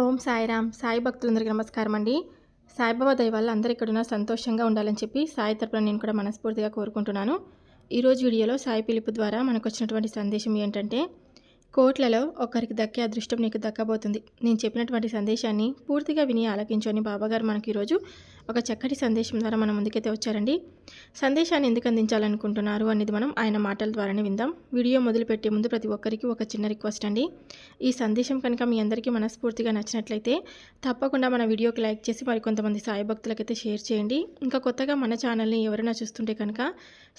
ఓం సాయిరామ్. సాయి భక్తులందరికీ నమస్కారం అండి సాయిబాబా దయ వల్ల అందరు ఇక్కడున్న సంతోషంగా ఉండాలని చెప్పి సాయి తరపున నేను కూడా మనస్ఫూర్తిగా కోరుకుంటున్నాను. ఈరోజు వీడియోలో సాయి పిలుపు ద్వారా మనకు వచ్చినటువంటి సందేశం ఏంటంటే కోట్లలో ఒకరికి దక్కే అదృష్టం నీకు దక్కబోతుంది. నేను చెప్పినటువంటి సందేశాన్ని పూర్తిగా విని ఆలకించని బాబాగారు మనకి ఈరోజు ఒక చక్కటి సందేశం ద్వారా మన ముందుకైతే వచ్చారండి. సందేశాన్ని ఎందుకు అందించాలనుకుంటున్నారు అనేది మనం ఆయన మాటల ద్వారానే విందాం. వీడియో మొదలుపెట్టే ముందు ప్రతి ఒక్కరికి ఒక చిన్న రిక్వెస్ట్ అండి. ఈ సందేశం కనుక మీ అందరికీ మనస్ఫూర్తిగా నచ్చినట్లయితే తప్పకుండా మన వీడియోకి లైక్ చేసి మరికొంతమంది సాయి భక్తులకైతే షేర్ చేయండి. ఇంకా కొత్తగా మన ఛానల్ని ఎవరైనా చూస్తుంటే కనుక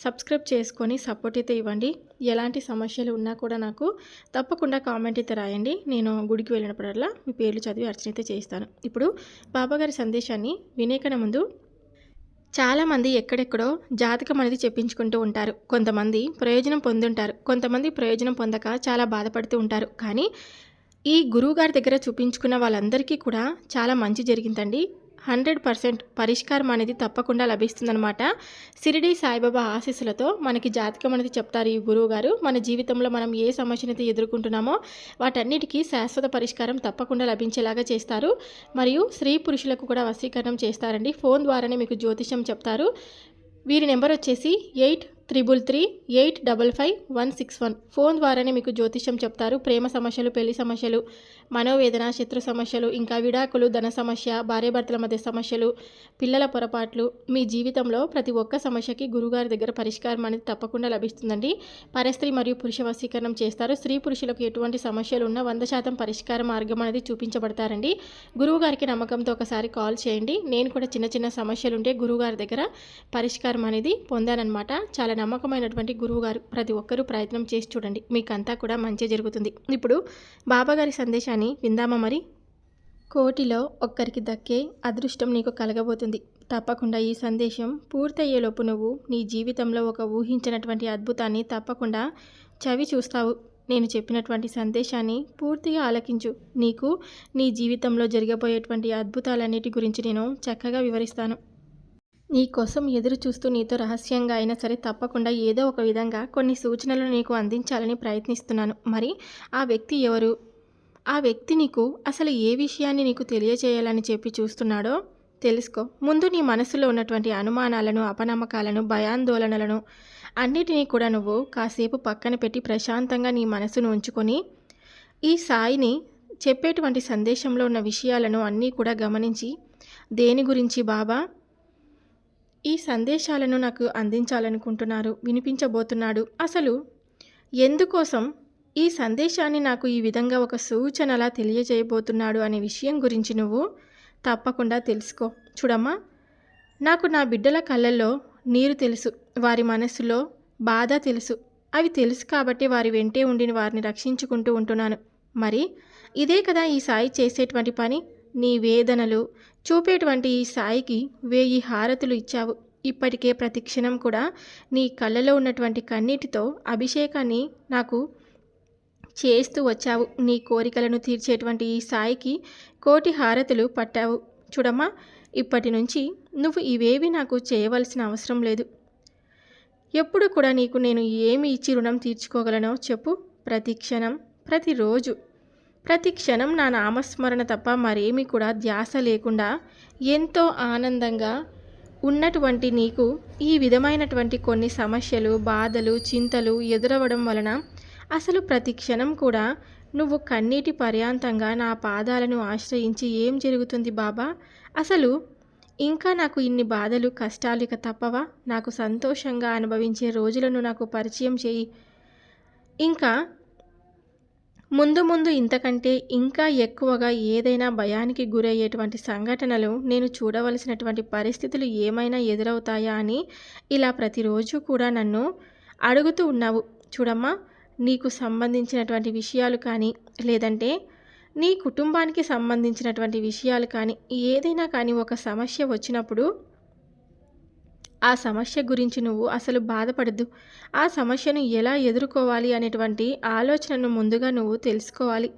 సబ్స్క్రైబ్ చేసుకొని సపోర్ట్ అయితే ఇవ్వండి. ఎలాంటి సమస్యలు ఉన్నా కూడా నాకు తప్పకుండా కామెంట్ అయితే రాయండి. నేను గుడికి వెళ్ళినప్పుడల్లా మీ పేర్లు చదివి అర్చన అయితే చేస్తాను ఇప్పుడు బాబాగారి సందేశాన్ని వినేకన ముందు చాలామంది ఎక్కడెక్కడో జాతకం అనేది చెప్పించుకుంటూ ఉంటారు. కొంతమంది ప్రయోజనం పొందుంటారు. కొంతమంది ప్రయోజనం పొందక చాలా బాధపడుతూ ఉంటారు. కానీ ఈ గురువుగారి దగ్గర చూపించుకున్న వాళ్ళందరికీ కూడా చాలా మంచి జరిగిందండి. హండ్రెడ్ పర్సెంట్ పరిష్కారం అనేది తప్పకుండా లభిస్తుందనమాట సిరిడి సాయిబాబా ఆశీస్సులతో మనకి జాతకం అనేది చెప్తారు ఈ గురువు గారు. మన జీవితంలో మనం ఏ సమస్యనైతే ఎదుర్కొంటున్నామో వాటన్నిటికీ శాశ్వత పరిష్కారం తప్పకుండా లభించేలాగా చేస్తారు. మరియు స్త్రీ పురుషులకు కూడా వశీకరణం చేస్తారండి. ఫోన్ ద్వారానే మీకు జ్యోతిషం చెప్తారు. వీరి నెంబర్ వచ్చేసి eight triple three eight double five one six one phone ద్వారానే మీకు జ్యోతిష్యం చెప్తారు. ప్రేమ సమస్యలు పెళ్ళి సమస్యలు మనోవేదన శత్రు సమస్యలు ఇంకా విడాకులు ధన సమస్య భార్యాభర్తల మధ్య సమస్యలు పిల్లల పొరపాట్లు. మీ జీవితంలో ప్రతి ఒక్క సమస్యకి గురుగారి దగ్గర పరిష్కారం అనేది తప్పకుండా లభిస్తుందండి. పరస్త్రీ మరియు పురుష వశీకరణం చేస్తారు. స్త్రీ పురుషులకు ఎటువంటి సమస్యలు ఉన్నా వంద శాతం పరిష్కార మార్గం అనేది చూపించబడతారండి. గురువుగారికి నమ్మకంతో ఒకసారి కాల్ చేయండి. నేను కూడా చిన్న చిన్న సమస్యలు ఉంటే గురువుగారి దగ్గర పరిష్కారం అనేది పొందానన్నమాట. చాలా నమ్మకమైనటువంటి గురువుగారు ప్రతి ఒక్కరూ ప్రయత్నం చేసి చూడండి. మీకంతా కూడా మంచి జరుగుతుంది. ఇప్పుడు బాబాగారి సందేశాన్ని విందామా మరి? కోటిలో ఒక్కరికి దక్కే అదృష్టం నీకు కలగబోతుంది. తప్పకుండా ఈ సందేశం పూర్తయ్యేలోపు నువ్వు నీ జీవితంలో ఒక ఊహించినటువంటి అద్భుతాన్ని తప్పకుండా చవి చూస్తావు. నేను చెప్పినటువంటి సందేశాన్ని పూర్తిగా ఆలకించు. నీకు నీ జీవితంలో జరిగబోయేటువంటి అద్భుతాలన్నిటి గురించి నేను చక్కగా వివరిస్తాను. నీ కోసం ఎదురు చూస్తూ నీతో రహస్యంగా అయినా సరే తప్పకుండా ఏదో ఒక విధంగా కొన్ని సూచనలు నీకు అందించాలని ప్రయత్నిస్తున్నాను. మరి ఆ వ్యక్తి ఎవరు? ఆ వ్యక్తి నీకు అసలు ఏ విషయాన్ని నీకు తెలియచేయాలని చెప్పి చూస్తున్నాడో తెలుసుకో. ముందు నీ మనసులో ఉన్నటువంటి అనుమానాలను అపనమ్మకాలను భయాందోళనలను అన్నిటినీ కూడా నువ్వు కాసేపు పక్కన పెట్టి ప్రశాంతంగా నీ మనసును ఉంచుకొని ఈ సాయిని చెప్పేటువంటి సందేశంలో ఉన్న విషయాలను అన్నీ కూడా గమనించి దేని గురించి బాబా? ఈ సందేశాలను నాకు అందించాలనుకుంటున్నారు. వినిపించబోతున్నాడు. అసలు ఎందుకోసం ఈ సందేశాన్ని నాకు ఈ విధంగా ఒక సూచనలా తెలియజేయబోతున్నాడు అనే విషయం గురించి నువ్వు తప్పకుండా తెలుసుకో. చూడమ్మా నాకు నా బిడ్డల కళ్ళల్లో నీరు తెలుసు వారి మనస్సులో బాధ తెలుసు. అవి తెలుసు కాబట్టి వారి వెంటే ఉండి వారిని రక్షించుకుంటూ ఉంటున్నాను. మరి ఇదే కదా ఈ సాయి చేసేటువంటి పని? నీ వేదనలు చూపేటువంటి ఈ సాయికి వేయి హారతులు ఇచ్చావు. ఇప్పటికే ప్రతి క్షణం కూడా నీ కళ్ళలో ఉన్నటువంటి కన్నీటితో అభిషేకాన్ని నాకు చేస్తూ వచ్చావు. నీ కోరికలను తీర్చేటువంటి ఈ సాయికి కోటి హారతులు పట్టావు. చూడమ్మా ఇప్పటి నుంచి నువ్వు ఇవేవి నాకు చేయవలసిన అవసరం లేదు. ఎప్పుడు కూడా నీకు నేను ఏమి ఇచ్చి రుణం తీర్చుకోగలనో చెప్పు. ప్రతి క్షణం ప్రతిరోజు. ప్రతి క్షణం నా నామస్మరణ తప్ప మరేమీ కూడా ధ్యాస లేకుండా ఎంతో ఆనందంగా ఉన్నటువంటి నీకు ఈ విధమైనటువంటి కొన్ని సమస్యలు బాధలు చింతలు ఎదురవడం వలన అసలు ప్రతి క్షణం కూడా నువ్వు కన్నీటి పర్యాంతంగా నా పాదాలను ఆశ్రయించి ఏం జరుగుతుంది బాబా? అసలు ఇంకా నాకు ఇన్ని బాధలు కష్టాలు ఇక తప్పవా? నాకు సంతోషంగా అనుభవించే రోజులను నాకు పరిచయం చేయి. ఇంకా ముందు ముందు ఇంతకంటే ఇంకా ఎక్కువగా ఏదైనా భయానికి గురయ్యేటువంటి సంఘటనలు నేను చూడవలసినటువంటి పరిస్థితులు ఏమైనా ఎదురవుతాయా అని ఇలా ప్రతిరోజు కూడా నన్ను అడుగుతూ ఉన్నావు. చూడమ్మా నీకు సంబంధించినటువంటి విషయాలు కానీ లేదంటే నీ కుటుంబానికి సంబంధించినటువంటి విషయాలు కానీ ఏదైనా కానీ ఒక సమస్య వచ్చినప్పుడు ఆ సమస్య గురించి నువ్వు అసలు బాధపడద్దు. ఆ సమస్యను ఎలా ఎదుర్కోవాలి అనేటువంటి ఆలోచనను ముందుగా నువ్వు తెలుసుకోవాలి.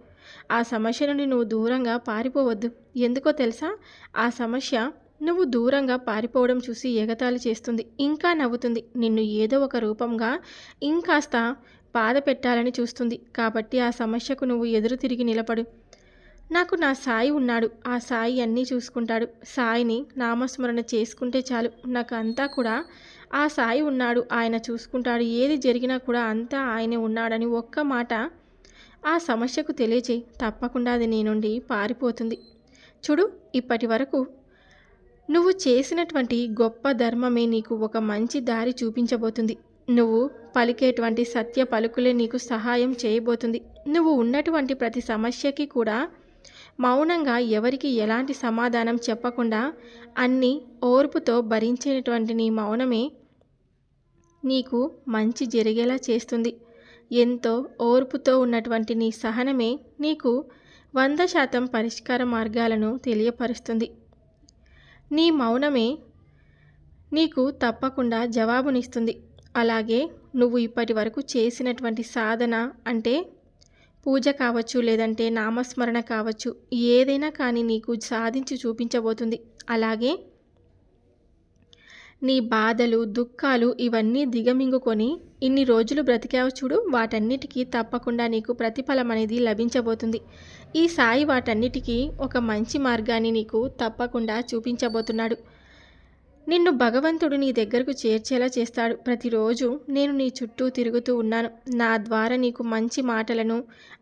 ఆ సమస్య నుండి నువ్వు దూరంగా పారిపోవద్దు. ఎందుకో తెలుసా? ఆ సమస్య నువ్వు దూరంగా పారిపోవడం చూసి ఎగతాళి చేస్తుంది. ఇంకా నవ్వుతుంది. నిన్ను ఏదో ఒక రూపంగా ఇంకాస్త బాధ పెట్టాలని చూస్తుంది. కాబట్టి ఆ సమస్యకు నువ్వు ఎదురు తిరిగి నిలబడు. నాకు నా సాయి ఉన్నాడు. ఆ సాయి అన్నీ చూసుకుంటాడు. సాయిని నామస్మరణ చేసుకుంటే చాలు. నాకు అంతా కూడా ఆ సాయి ఉన్నాడు. ఆయన చూసుకుంటాడు. ఏది జరిగినా కూడా అంతా ఆయనే ఉన్నాడని ఒక్క మాట ఆ సమస్యకు తెలియచేయి. తప్పకుండా అది నీ నుండి పారిపోతుంది. చూడు ఇప్పటి వరకు నువ్వు చేసినటువంటి గొప్ప ధర్మమే నీకు ఒక మంచి దారి చూపించబోతుంది. నువ్వు పలికేటువంటి సత్య పలుకులే నీకు సహాయం చేయబోతుంది. నువ్వు ఉన్నటువంటి ప్రతి సమస్యకి కూడా మౌనంగా ఎవరికి ఎలాంటి సమాధానం చెప్పకుండా అన్ని ఓర్పుతో భరించేటువంటి నీ మౌనమే నీకు మంచి జరిగేలా చేస్తుంది. ఎంతో ఓర్పుతో ఉన్నటువంటి నీ సహనమే నీకు వంద శాతం పరిష్కార మార్గాలను తెలియపరుస్తుంది. నీ మౌనమే నీకు తప్పకుండా జవాబునిస్తుంది. అలాగే నువ్వు ఇప్పటి వరకు చేసినటువంటి సాధన అంటే పూజ కావచ్చు లేదంటే నామస్మరణ కావచ్చు ఏదైనా కానీ నీకు సాధించి చూపించబోతుంది. అలాగే నీ బాధలు దుఃఖాలు ఇవన్నీ దిగమింగుకొని ఇన్ని రోజులు బ్రతికావు చూడు వాటన్నిటికీ తప్పకుండా నీకు ప్రతిఫలం అనేది లభించబోతుంది. ఈ సాయి వాటన్నిటికీ ఒక మంచి మార్గాన్ని నీకు తప్పకుండా చూపించబోతున్నాడు. నిన్ను భగవంతుడు నీ దగ్గరకు చేర్చేలా చేస్తాడు. ప్రతిరోజు నేను నీ చుట్టూ తిరుగుతూ ఉన్నాను. నా ద్వారా నీకు మంచి మాటలను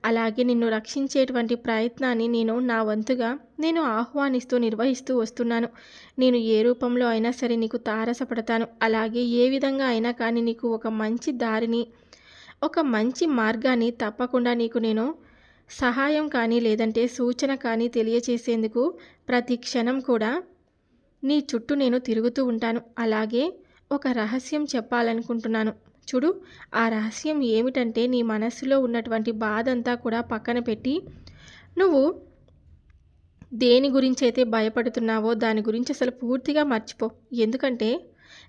అలాగే నిన్ను రక్షించేటువంటి ప్రయత్నాన్ని నేను నా వంతుగా నేను ఆహ్వానిస్తూ నిర్వహిస్తూ వస్తున్నాను. నేను ఏ రూపంలో అయినా సరే నీకు తారసపడతాను. అలాగే ఏ విధంగా అయినా కానీ నీకు ఒక మంచి దారిని ఒక మంచి మార్గాన్ని తప్పకుండా నీకు నేను సహాయం కానీ లేదంటే సూచన కానీ తెలియచేసేందుకు ప్రతి క్షణం కూడా నీ చుట్టూ నేను తిరుగుతూ ఉంటాను. అలాగే ఒక రహస్యం చెప్పాలనుకుంటున్నాను. చూడు ఆ రహస్యం ఏమిటంటే నీ మనస్సులో ఉన్నటువంటి బాధ అంతా కూడా పక్కన పెట్టి నువ్వు దేని గురించి అయితే భయపడుతున్నావో దాని గురించి అసలు పూర్తిగా మర్చిపో. ఎందుకంటే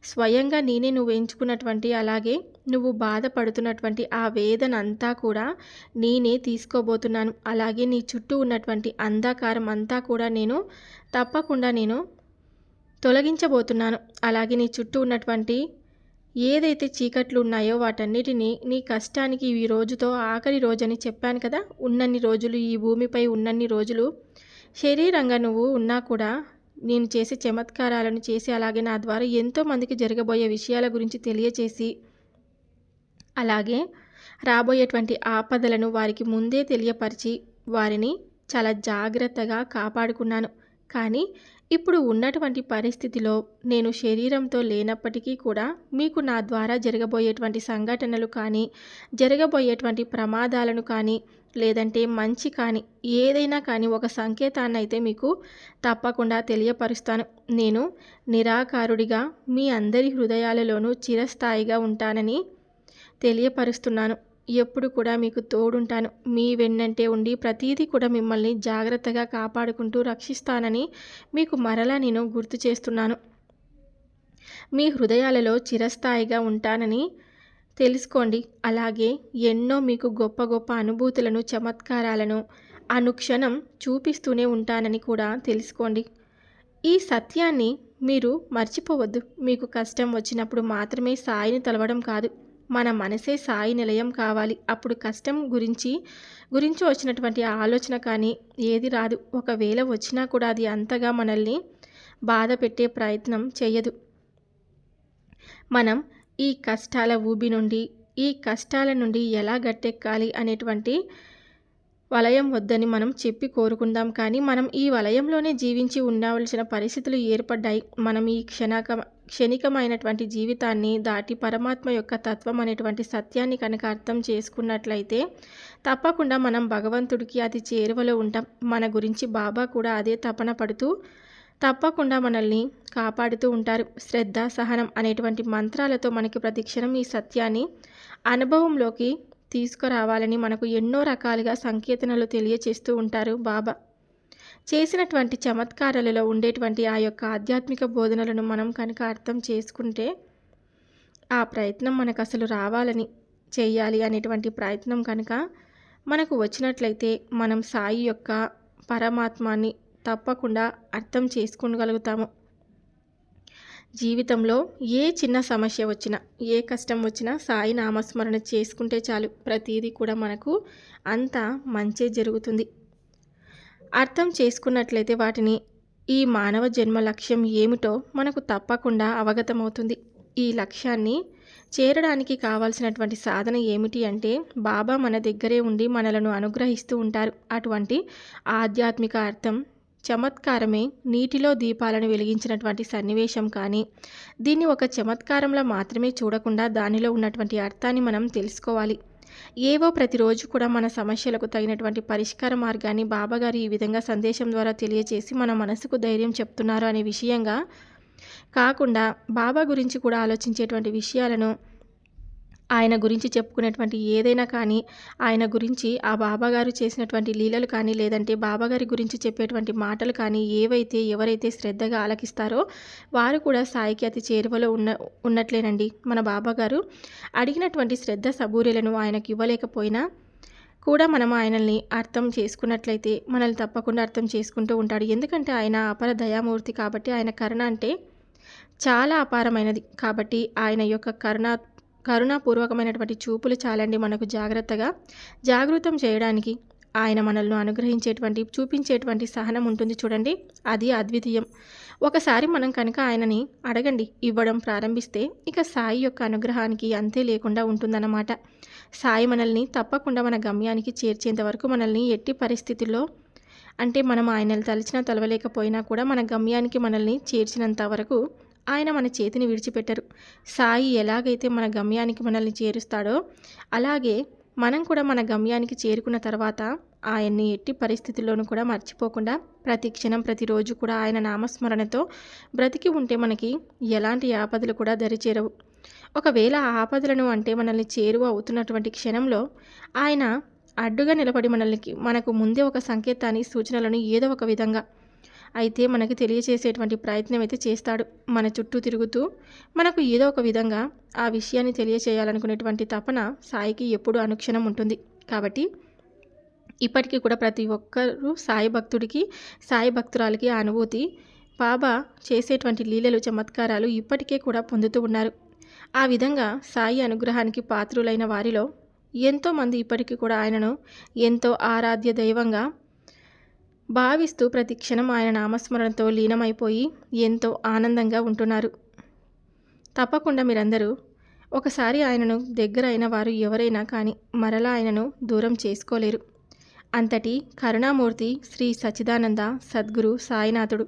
స్వయంగా నేనే నువ్వు ఎంచుకున్నటువంటి అలాగే నువ్వు బాధపడుతున్నటువంటి ఆ వేదన అంతా కూడా నేనే తీసుకోబోతున్నాను. అలాగే నీ చుట్టూ ఉన్నటువంటి అంధకారం అంతా కూడా నేను తప్పకుండా నేను తొలగించబోతున్నాను. అలాగే నీ చుట్టూ ఉన్నటువంటి ఏదైతే చీకట్లు ఉన్నాయో వాటన్నిటినీ నీ కష్టానికి ఈ రోజుతో ఆఖరి రోజని చెప్పాను కదా. ఉన్నన్ని రోజులు ఈ భూమిపై ఉన్నన్ని రోజులు శరీరంగా నువ్వు ఉన్నా కూడా నేను చేసే చమత్కారాలను చేసి అలాగే నా ద్వారా ఎంతోమందికి జరగబోయే విషయాల గురించి తెలియచేసి అలాగే రాబోయేటువంటి ఆపదలను వారికి ముందే తెలియపరిచి వారిని చాలా జాగ్రత్తగా కాపాడుకున్నాను. కానీ ఇప్పుడు ఉన్నటువంటి పరిస్థితిలో నేను శరీరంతో లేనప్పటికీ కూడా మీకు నా ద్వారా జరగబోయేటువంటి సంఘటనలు కానీ జరగబోయేటువంటి ప్రమాదాలను కానీ లేదంటే మంచి కానీ ఏదైనా కానీ ఒక సంకేతాన్ని అయితే మీకు తప్పకుండా తెలియపరుస్తాను. నేను నిరాకారుడిగా మీ అందరి హృదయాలలోనూ చిరస్థాయిగా ఉంటానని తెలియపరుస్తున్నాను. ఎప్పుడు కూడా మీకు తోడుంటాను. మీ వెన్నంటే ఉండి ప్రతీదీ కూడా మిమ్మల్ని జాగ్రత్తగా కాపాడుకుంటూ రక్షిస్తానని మీకు మరలా నేను గుర్తు చేస్తున్నాను. మీ హృదయాలలో చిరస్థాయిగా ఉంటానని తెలుసుకోండి. అలాగే ఎన్నో మీకు గొప్ప గొప్ప అనుభూతులను చమత్కారాలను అనుక్షణం చూపిస్తూనే ఉంటానని కూడా తెలుసుకోండి. ఈ సత్యాన్ని మీరు మర్చిపోవద్దు. మీకు కష్టం వచ్చినప్పుడు మాత్రమే సాయిని తలవడం కాదు. మన మనసే సాయి నిలయం కావాలి. అప్పుడు కష్టం గురించి గురించి వచ్చినటువంటి ఆలోచన కానీ ఏది రాదు. ఒకవేళ వచ్చినా కూడా అది అంతగా మనల్ని బాధ పెట్టే ప్రయత్నం చేయదు. మనం ఈ కష్టాల ఊబి నుండి ఈ కష్టాల నుండి ఎలా గట్టెక్కాలి అనేటువంటి వలయం వద్దని మనం చెప్పి కోరుకుందాం. కానీ మనం ఈ వలయంలోనే జీవించి ఉండవలసిన పరిస్థితులు ఏర్పడ్డాయి. మనం ఈ క్షణక క్షణికమైనటువంటి జీవితాన్ని దాటి పరమాత్మ యొక్క తత్వం అనేటువంటి సత్యాన్ని కనుక అర్థం చేసుకున్నట్లయితే తప్పకుండా మనం భగవంతుడికి అది చేరువలో ఉంటాం. మన గురించి బాబా కూడా అదే తపన పడుతూ తప్పకుండా మనల్ని కాపాడుతూ ఉంటారు. శ్రద్ధ సహనం అనేటువంటి మంత్రాలతో మనకి ప్రతిక్షణం ఈ సత్యాన్ని అనుభవంలోకి తీసుకురావాలని మనకు ఎన్నో రకాలుగా సంకేతనలు తెలియచేస్తూ ఉంటారు బాబా. చేసినటువంటి చమత్కారాలలో ఉండేటువంటి ఆ యొక్క ఆధ్యాత్మిక బోధనలను మనం కనుక అర్థం చేసుకుంటే ఆ ప్రయత్నం మనకు అసలు రావాలని చేయాలి అనేటువంటి ప్రయత్నం కనుక మనకు వచ్చినట్లయితే మనం సాయి యొక్క పరమాత్మాన్ని తప్పకుండా అర్థం చేసుకోగలుగుతాము జీవితంలో ఏ చిన్న సమస్య వచ్చినా ఏ కష్టం వచ్చినా సాయి నామస్మరణ చేసుకుంటే చాలు. ప్రతీదీ కూడా మనకు అంతా మంచే జరుగుతుంది. అర్థం చేసుకున్నట్లయితే వాటిని ఈ మానవ జన్మ లక్ష్యం ఏమిటో మనకు తప్పకుండా అవగతమవుతుంది. ఈ లక్ష్యాన్ని చేరడానికి కావాల్సినటువంటి సాధన ఏమిటి అంటే బాబా మన దగ్గరే ఉండి మనలను అనుగ్రహిస్తూ ఉంటారు. అటువంటి ఆధ్యాత్మిక అర్థం చమత్కారమే నీటిలో దీపాలను వెలిగించినటువంటి సన్నివేశం కానీ. దీన్ని ఒక చమత్కారంలో మాత్రమే చూడకుండా దానిలో ఉన్నటువంటి అర్థాన్ని మనం తెలుసుకోవాలి. ఏవో ప్రతిరోజు కూడా మన సమస్యలకు తగినటువంటి పరిష్కార మార్గాన్ని బాబాగారు ఈ విధంగా సందేశం ద్వారా తెలియచేసి మన మనసుకు ధైర్యం చెప్తున్నారు అనే విషయంగా కాకుండా బాబా గురించి కూడా ఆలోచించేటువంటి విషయాలను ఆయన గురించి చెప్పుకునేటువంటి ఏదైనా కానీ ఆయన గురించి ఆ బాబాగారు చేసినటువంటి లీలలు కానీ లేదంటే బాబాగారి గురించి చెప్పేటువంటి మాటలు కానీ ఏవైతే ఎవరైతే శ్రద్ధగా ఆలకిస్తారో వారు కూడా సాయికి అతి చేరువలో ఉన్న ఉన్నట్లేనండి. మన బాబాగారు అడిగినటువంటి శ్రద్ధ సబూరీలను ఆయనకు ఇవ్వలేకపోయినా కూడా మనం ఆయనల్ని అర్థం చేసుకున్నట్లయితే మనల్ని తప్పకుండా అర్థం చేసుకుంటూ ఉంటాడు. ఎందుకంటే ఆయన అపర దయామూర్తి కాబట్టి ఆయన కరుణ అంటే చాలా అపారమైనది. కాబట్టి ఆయన యొక్క కరుణ కరుణాపూర్వకమైనటువంటి చూపులు చాలండి మనకు జాగ్రత్తగా. జాగృతం చేయడానికి ఆయన మనల్ని అనుగ్రహించేటువంటి చూపించేటువంటి సహనం ఉంటుంది చూడండి. అది అద్వితీయం. ఒకసారి మనం కనుక ఆయనని అడగండి ఇవ్వడం ప్రారంభిస్తే ఇక సాయి యొక్క అనుగ్రహానికి అంతే లేకుండా ఉంటుందన్నమాట. సాయి మనల్ని తప్పకుండా మన గమ్యానికి చేర్చేంత వరకు మనల్ని ఎట్టి పరిస్థితుల్లో అంటే మనం ఆయన తలిచినా తలవలేకపోయినా కూడా మన గమ్యానికి మనల్ని చేర్చినంత వరకు ఆయన మన చేతిని విడిచిపెట్టరు. సాయి ఎలాగైతే మన గమ్యానికి మనల్ని చేరుస్తాడో అలాగే మనం కూడా మన గమ్యానికి చేరుకున్న తర్వాత ఆయన్ని ఎట్టి పరిస్థితుల్లోనూ కూడా మర్చిపోకుండా ప్రతి క్షణం ప్రతిరోజు కూడా ఆయన నామస్మరణతో బ్రతికి ఉంటే మనకి ఎలాంటి ఆపదలు కూడా దరిచేరవు. ఒకవేళ ఆపదలను అంటే మనల్ని చేరువ అవుతున్నటువంటి క్షణంలో ఆయన అడ్డుగా నిలబడి మనల్ని మనకు ముందే ఒక సంకేతాన్ని సూచనలను ఏదో ఒక విధంగా అయితే మనకి తెలియచేసేటువంటి ప్రయత్నం అయితే చేస్తాడు. మన చుట్టూ తిరుగుతూ మనకు ఏదో ఒక విధంగా ఆ విషయాన్ని తెలియచేయాలనుకునేటువంటి తపన సాయికి ఎప్పుడు అనుక్షణం ఉంటుంది. కాబట్టి ఇప్పటికీ కూడా ప్రతి ఒక్కరూ సాయి భక్తుడికి సాయి భక్తురాలకి ఆ అనుభూతి బాబా చేసేటువంటి లీలలు చమత్కారాలు ఇప్పటికే కూడా పొందుతూ ఉన్నారు. ఆ విధంగా సాయి అనుగ్రహానికి పాత్రులైన వారిలో ఎంతోమంది ఇప్పటికీ కూడా ఆయనను ఎంతో ఆరాధ్య దైవంగా భావిస్తూ ప్రతి క్షణం ఆయన నామస్మరణతో లీనమైపోయి ఎంతో ఆనందంగా ఉంటున్నారు. తప్పకుండా మీరందరూ ఒకసారి ఆయనను దగ్గర అయిన వారు ఎవరైనా కానీ మరలా ఆయనను దూరం చేసుకోలేరు. అంతటి కరుణామూర్తి శ్రీ సచ్చిదానంద సద్గురు సాయినాథుడు.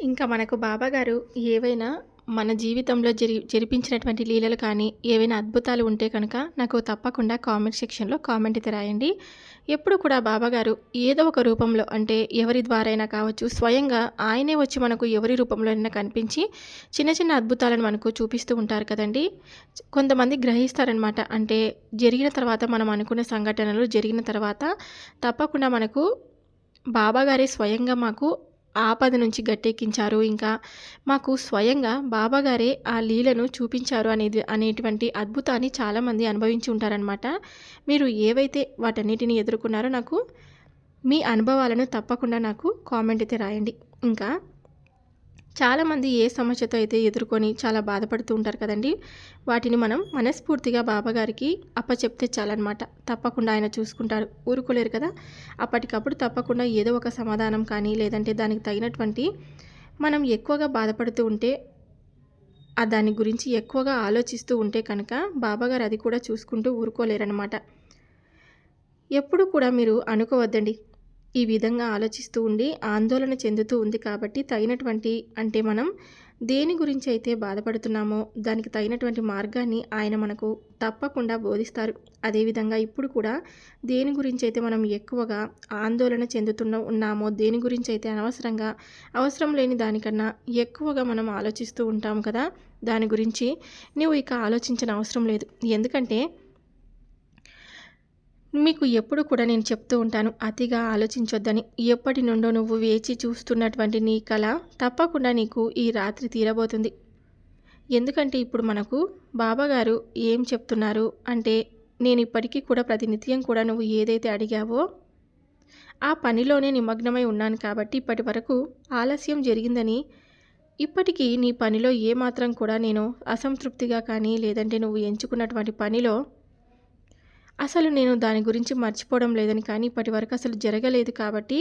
ఇంకా మనకు బాబాగారు ఏవైనా మన జీవితంలో జరి జరిపించినటువంటి లీలలు కానీ ఏవైనా అద్భుతాలు ఉంటే కనుక నాకు తప్పకుండా కామెంట్ సెక్షన్లో కామెంట్ అయితే రాయండి. ఎప్పుడు కూడా బాబాగారు ఏదో ఒక రూపంలో అంటే ఎవరి ద్వారైనా కావచ్చు స్వయంగా ఆయనే వచ్చి మనకు ఎవరి రూపంలోనైనా కనిపించి చిన్న చిన్న అద్భుతాలను మనకు చూపిస్తూ ఉంటారు కదండి. కొంతమంది గ్రహిస్తారనమాట అంటే జరిగిన తర్వాత మనం అనుకున్న సంఘటనలు జరిగిన తర్వాత తప్పకుండా మనకు బాబాగారే స్వయంగా మాకు ఆపద నుంచి గట్టెక్కించారు. ఇంకా మాకు స్వయంగా బాబాగారే ఆ లీలను చూపించారు అనేది అనేటువంటి అద్భుతాన్ని చాలామంది అనుభవించి ఉంటారనమాట మీరు ఏవైతే వాటన్నిటిని ఎదుర్కొన్నారో నాకు మీ అనుభవాలను తప్పకుండా నాకు కామెంట్ అయితే రాయండి. ఇంకా చాలామంది ఏ సమస్యతో అయితే ఎదుర్కొని చాలా బాధపడుతూ ఉంటారు కదండి. వాటిని మనం మనస్ఫూర్తిగా బాబాగారికి అప్పచెప్తే చాలన్నమాట. తప్పకుండా ఆయన చూసుకుంటారు. ఊరుకోలేరు కదా. అప్పటికప్పుడు తప్పకుండా ఏదో ఒక సమాధానం కానీ లేదంటే దానికి తగినటువంటి మనం ఎక్కువగా బాధపడుతూ ఉంటే ఆ దాని గురించి ఎక్కువగా ఆలోచిస్తూ ఉంటే కనుక బాబాగారు అది కూడా చూసుకుంటూ ఊరుకోలేరనమాట ఎప్పుడు కూడా మీరు అనుకోవద్దండి. ఈ విధంగా ఆలోచిస్తూ ఉండి ఆందోళన చెందుతూ ఉంది కాబట్టి తగినటువంటి అంటే మనం దేని గురించి అయితే బాధపడుతున్నామో దానికి తగినటువంటి మార్గాన్ని ఆయన మనకు తప్పకుండా బోధిస్తారు. అదేవిధంగా ఇప్పుడు కూడా దేని గురించి అయితే మనం ఎక్కువగా ఆందోళన చెందుతున్న ఉన్నామో దేని గురించి అయితే అనవసరంగా అవసరం లేని దానికన్నా ఎక్కువగా మనం ఆలోచిస్తూ ఉంటాం కదా దాని గురించి నువ్వు ఇక ఆలోచించిన అవసరం లేదు. ఎందుకంటే మీకు ఎప్పుడు కూడా నేను చెప్తూ ఉంటాను అతిగా ఆలోచించొద్దని. ఎప్పటి నుండో నువ్వు వేచి చూస్తున్నటువంటి నీ కళ తప్పకుండా నీకు ఈ రాత్రి తీరబోతుంది. ఎందుకంటే ఇప్పుడు మనకు బాబాగారు ఏం చెప్తున్నారు అంటే నేను ఇప్పటికీ కూడా ప్రతినిత్యం కూడా నువ్వు ఏదైతే అడిగావో ఆ పనిలోనే నిమగ్నమై ఉన్నాను కాబట్టి ఇప్పటి వరకు ఆలస్యం జరిగిందని. ఇప్పటికీ నీ పనిలో ఏమాత్రం కూడా నేను అసంతృప్తిగా కానీ లేదంటే నువ్వు ఎంచుకున్నటువంటి పనిలో అసలు నేను దాని గురించి మర్చిపోవడం లేదని కానీ ఇప్పటి వరకు అసలు జరగలేదు కాబట్టి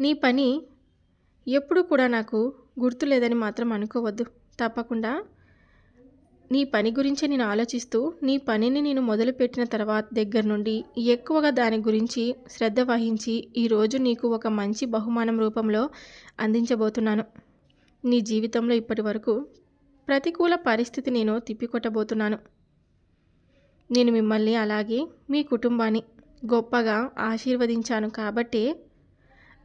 నీ పని ఎప్పుడు కూడా నాకు గుర్తు లేదని మాత్రం అనుకోవద్దు. తప్పకుండా నీ పని గురించి నేను ఆలోచిస్తూ నీ పనిని నేను మొదలుపెట్టిన తర్వాత దగ్గర నుండి ఎక్కువగా దాని గురించి శ్రద్ధ వహించి ఈరోజు నీకు ఒక మంచి బహుమానం రూపంలో అందించబోతున్నాను. నీ జీవితంలో ఇప్పటి వరకు ప్రతికూల పరిస్థితి నేను తిప్పికొట్టబోతున్నాను. నేను మిమ్మల్ని అలాగే మీ కుటుంబాన్ని గొప్పగా ఆశీర్వదించాను కాబట్టి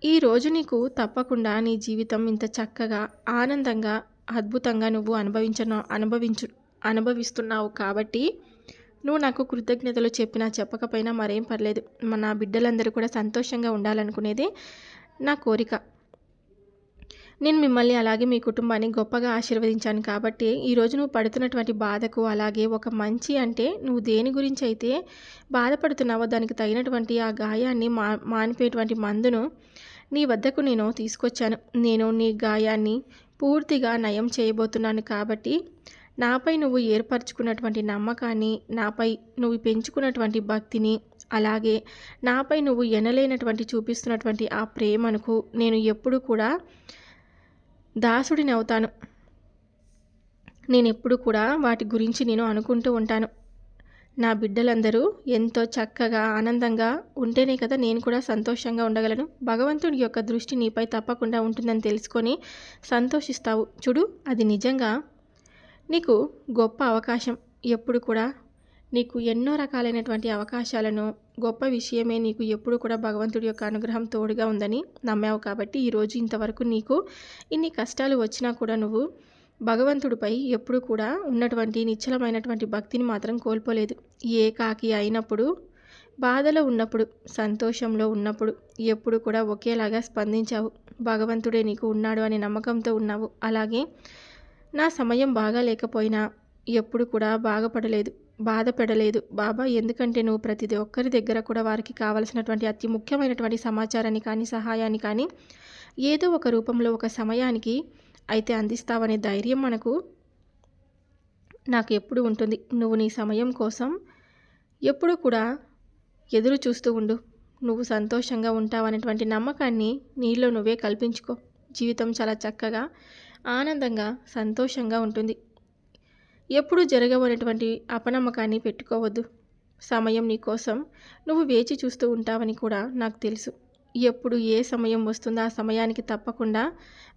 ఈరోజు నీకు తప్పకుండా నీ జీవితం ఇంత చక్కగా ఆనందంగా అద్భుతంగా నువ్వు అనుభవించను అనుభవించు అనుభవిస్తున్నావు కాబట్టి నువ్వు నాకు కృతజ్ఞతలు చెప్పినా చెప్పకపోయినా మరేం పర్లేదు. మన బిడ్డలందరూ కూడా సంతోషంగా ఉండాలనుకునేదే నా కోరిక. నేను మిమ్మల్ని అలాగే మీ కుటుంబాన్ని గొప్పగా ఆశీర్వదించాను కాబట్టి ఈరోజు నువ్వు పడుతున్నటువంటి బాధకు అలాగే ఒక మంచి అంటే నువ్వు దేని గురించి అయితే బాధపడుతున్నావో దానికి తగినటువంటి ఆ గాయాన్ని మా మానిపోయేటువంటి మందును నీ వద్దకు నేను తీసుకొచ్చాను. నేను నీ గాయాన్ని పూర్తిగా నయం చేయబోతున్నాను కాబట్టి నాపై నువ్వు ఏర్పరచుకున్నటువంటి నమ్మకాన్ని నాపై నువ్వు పెంచుకున్నటువంటి భక్తిని అలాగే నాపై నువ్వు ఎనలేనటువంటి చూపిస్తున్నటువంటి ఆ ప్రేమనుకు నేను ఎప్పుడూ కూడా దాసుడిని అవుతాను నేను ఎప్పుడు కూడా వాటి గురించి నేను అనుకుంటూ ఉంటాను. నా బిడ్డలందరూ ఎంతో చక్కగా ఆనందంగా ఉంటేనే కదా నేను కూడా సంతోషంగా ఉండగలను. భగవంతుడి యొక్క దృష్టి నీపై తప్పకుండా ఉంటుందని తెలుసుకొని సంతోషిస్తావు. చూడు అది నిజంగా నీకు గొప్ప అవకాశం. ఎప్పుడు కూడా నీకు ఎన్నో రకాలైనటువంటి అవకాశాలను గొప్ప విషయమే నీకు ఎప్పుడు కూడా భగవంతుడి యొక్క అనుగ్రహం తోడుగా ఉందని నమ్మావు కాబట్టి ఈరోజు ఇంతవరకు నీకు ఇన్ని కష్టాలు వచ్చినా కూడా నువ్వు భగవంతుడిపై ఎప్పుడు కూడా ఉన్నటువంటి నిశ్చలమైనటువంటి భక్తిని మాత్రం కోల్పోలేదు. ఏకాకి అయినప్పుడు బాధలో ఉన్నప్పుడు సంతోషంలో ఉన్నప్పుడు ఎప్పుడు కూడా ఒకేలాగా స్పందించావు. భగవంతుడే నీకు ఉన్నాడు అనే నమ్మకంతో ఉన్నావు. అలాగే నా సమయం బాగా లేకపోయినా ఎప్పుడు కూడా బాగపడలేదు. బాధపడలేదు. బాబా ఎందుకంటే నువ్వు ప్రతిది ఒక్కరి దగ్గర కూడా వారికి కావలసినటువంటి అతి ముఖ్యమైనటువంటి సమాచారాన్ని కానీ సహాయాన్ని కానీ ఏదో ఒక రూపంలో ఒక సమయానికి అయితే అందిస్తావనే ధైర్యం మనకు నాకు ఎప్పుడు ఉంటుంది. నువ్వు నీ సమయం కోసం ఎప్పుడు కూడా ఎదురు చూస్తూ ఉండు. నువ్వు సంతోషంగా ఉంటావనేటువంటి నమ్మకాన్ని నీలో నువ్వే కల్పించుకో. జీవితం చాలా చక్కగా ఆనందంగా సంతోషంగా ఉంటుంది. ఎప్పుడు జరగవనేటువంటి అపనమ్మకాన్ని పెట్టుకోవద్దు. సమయం నీకోసం నువ్వు వేచి చూస్తూ ఉంటావని కూడా నాకు తెలుసు. ఎప్పుడు ఏ సమయం వస్తుందో ఆ సమయానికి తప్పకుండా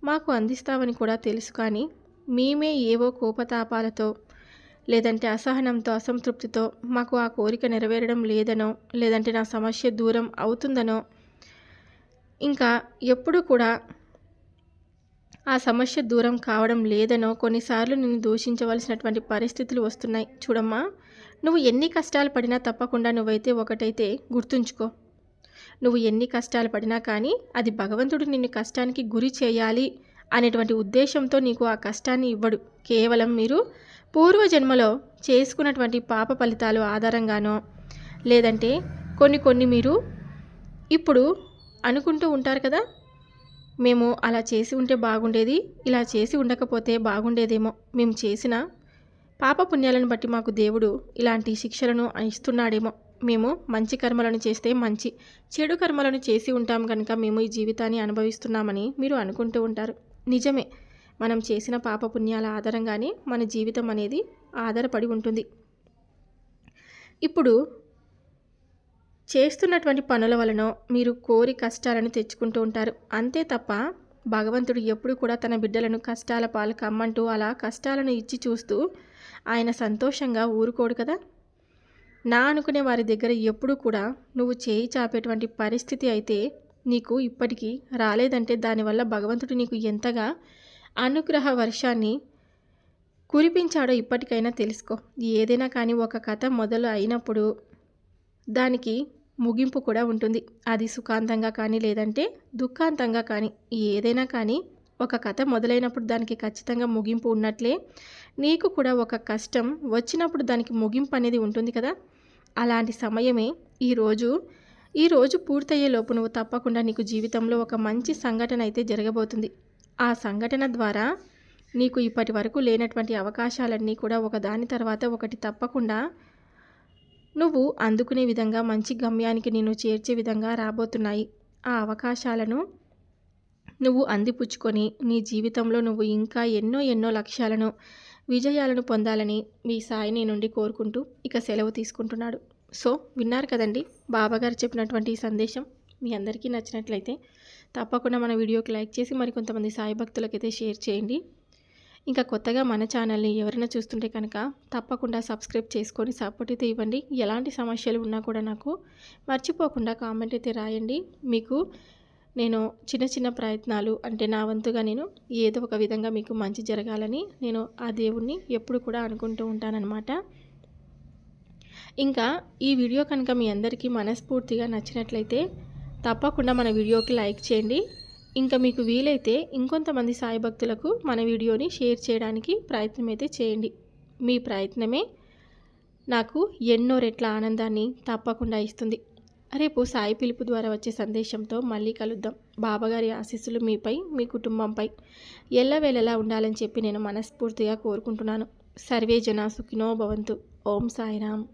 మాకు అందిస్తావని కూడా తెలుసు కానీ మేమే ఏవో కోపతాపాలతో లేదంటే అసహనంతో అసంతృప్తితో మాకు ఆ కోరిక నెరవేరడం లేదనో లేదంటే నా సమస్య దూరం అవుతుందనో ఇంకా ఎప్పుడు కూడా ఆ సమస్య దూరం కావడం లేదనో కొన్నిసార్లు నిన్ను దూషించవలసినటువంటి పరిస్థితులు వస్తున్నాయి. చూడమ్మా నువ్వు ఎన్ని కష్టాలు పడినా తప్పకుండా నువ్వైతే ఒకటైతే గుర్తుంచుకో. నువ్వు ఎన్ని కష్టాలు పడినా కానీ అది భగవంతుడు నిన్ను కష్టానికి గురి చేయాలి అనేటువంటి ఉద్దేశంతో నీకు ఆ కష్టాన్ని ఇవ్వడు. కేవలం మీరు పూర్వజన్మలో చేసుకున్నటువంటి పాప ఫలితాలు ఆధారంగానో లేదంటే కొన్ని కొన్ని మీరు ఇప్పుడు అనుకుంటూ ఉంటారు కదా మేము అలా చేసి ఉంటే బాగుండేది ఇలా చేసి ఉండకపోతే బాగుండేదేమో మేము చేసిన పాప పుణ్యాలను బట్టి మాకు దేవుడు ఇలాంటి శిక్షలను ఇస్తున్నాడేమో. మేము మంచి కర్మలను చేస్తే మంచి చెడు కర్మలను చేసి ఉంటాం కనుక మేము ఈ జీవితాన్ని అనుభవిస్తున్నామని మీరు అనుకుంటూ ఉంటారు. నిజమే మనం చేసిన పాప పుణ్యాల ఆధారంగానే మన జీవితం అనేది ఆధారపడి ఉంటుంది. ఇప్పుడు చేస్తున్నటువంటి పనుల వలన మీరు కోరి కష్టాలను తెచ్చుకుంటూ ఉంటారు. అంతే తప్ప భగవంతుడు ఎప్పుడు కూడా తన బిడ్డలను కష్టాల పాలు కమ్మంటూ అలా కష్టాలను ఇచ్చి చూస్తూ ఆయన సంతోషంగా ఊరుకోడు కదా? నా అనుకునే వారి దగ్గర ఎప్పుడు కూడా నువ్వు చేయి చాపేటువంటి పరిస్థితి అయితే నీకు ఇప్పటికీ రాలేదంటే దానివల్ల భగవంతుడు నీకు ఎంతగా అనుగ్రహ వర్షాన్ని కురిపించాడో ఇప్పటికైనా తెలుసుకో. ఏదైనా కానీ ఒక కథ మొదలు అయినప్పుడు దానికి ముగింపు కూడా ఉంటుంది. అది సుఖాంతంగా కానీ లేదంటే దుఃఖాంతంగా కానీ ఏదైనా కానీ ఒక కథ మొదలైనప్పుడు దానికి ఖచ్చితంగా ముగింపు ఉన్నట్లే. నీకు కూడా ఒక కష్టం వచ్చినప్పుడు దానికి ముగింపు అనేది ఉంటుంది కదా. అలాంటి సమయమే ఈరోజు ఈరోజు పూర్తయ్యే లోపు నువ్వు తప్పకుండా నీకు జీవితంలో ఒక మంచి సంఘటన అయితే జరగబోతుంది. ఆ సంఘటన ద్వారా నీకు ఇప్పటి వరకు లేనటువంటి అవకాశాలన్నీ కూడా ఒకదాని తర్వాత ఒకటి తప్పకుండా నువ్వు అందుకునే విధంగా మంచి గమ్యానికి నిన్ను చేర్చే విధంగా రాబోతున్నాయి. ఆ అవకాశాలను నువ్వు అందిపుచ్చుకొని నీ జీవితంలో నువ్వు ఇంకా ఎన్నో ఎన్నో లక్ష్యాలను విజయాలను పొందాలని మీ సాయి నుండి కోరుకుంటూ ఇక సెలవు తీసుకుంటున్నాడు. సో విన్నారు కదండి బాబాగారు చెప్పినటువంటి ఈ సందేశం? మీ అందరికీ నచ్చినట్లయితే తప్పకుండా మన వీడియోకి లైక్ చేసి మరికొంతమంది సాయి భక్తులకైతే షేర్ చేయండి. ఇంకా కొత్తగా మన ఛానల్ని ఎవరైనా చూస్తుంటే కనుక తప్పకుండా సబ్స్క్రైబ్ చేసుకొని సపోర్ట్ అయితే ఇవ్వండి. ఎలాంటి సమస్యలు ఉన్నా కూడా నాకు మర్చిపోకుండా కామెంట్ అయితే రాయండి. మీకు నేను చిన్న చిన్న ప్రయత్నాలు అంటే నా వంతుగా నేను ఏదో ఒక విధంగా మీకు మంచి జరగాలని నేను ఆ దేవుణ్ణి ఎప్పుడు కూడా అనుకుంటూ ఉంటానన్నమాట. ఇంకా ఈ వీడియో కనుక మీ అందరికీ మనస్ఫూర్తిగా నచ్చినట్లయితే తప్పకుండా మన వీడియోకి లైక్ చేయండి. ఇంకా మీకు వీలైతే ఇంకొంతమంది సాయి భక్తులకు మన వీడియోని షేర్ చేయడానికి ప్రయత్నం అయితే చేయండి. మీ ప్రయత్నమే నాకు ఎన్నో రెట్ల ఆనందాన్ని తప్పకుండా ఇస్తుంది. రేపు సాయి పిలుపు ద్వారా వచ్చే సందేశంతో మళ్ళీ కలుద్దాం. బాబాగారి ఆశీస్సులు మీపై మీ కుటుంబంపై ఎల్లవేళలా ఉండాలని చెప్పి నేను మనస్ఫూర్తిగా కోరుకుంటున్నాను. సర్వే జన సుఖినో భవంతు. ఓం సాయిరామ్.